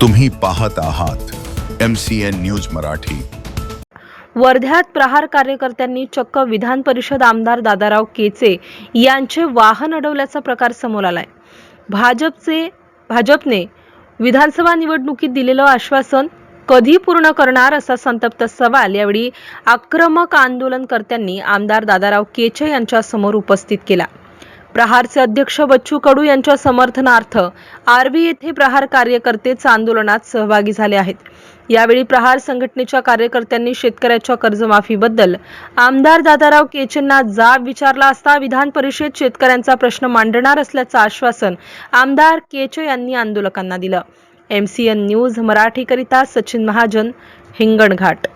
तुम्ही पाहत आहात M C N news Marathi. वर्ध्यात प्रहार कार्यकर्त्यांनी चक्क विधान परिषद आमदार दादाराव केचे यांचे वाहन अडवल्याचा प्रकार समोर आलाय. भाजपचे भाजपने विधानसभा निवडणुकीत दिलेलं आश्वासन कधी पूर्ण करणार असा संतप्त सवाल यावेळी आक्रमक आंदोलनकर्त्यांनी आमदार दादाराव केचे यांच्यासमोर उपस्थित केला. प्रहारचे अध्यक्ष बच्चू कडू यांच्या समर्थनार्थ आरबी येथे प्रहार कार्यकर्तेच आंदोलनात सहभागी झाले आहेत. यावेळी प्रहार संघटनेच्या कार्यकर्त्यांनी शेतकऱ्याच्या कर्जमाफीबद्दल आमदार दादाराव केचेंना जाब विचारला असता विधान परिषद शेतकऱ्यांचा प्रश्न मांडणार असल्याचं आश्वासन आमदार केचे यांनी आंदोलकांना दिलं. एम सी एन न्यूज मराठीकरिता सचिन महाजन हिंगणघाट.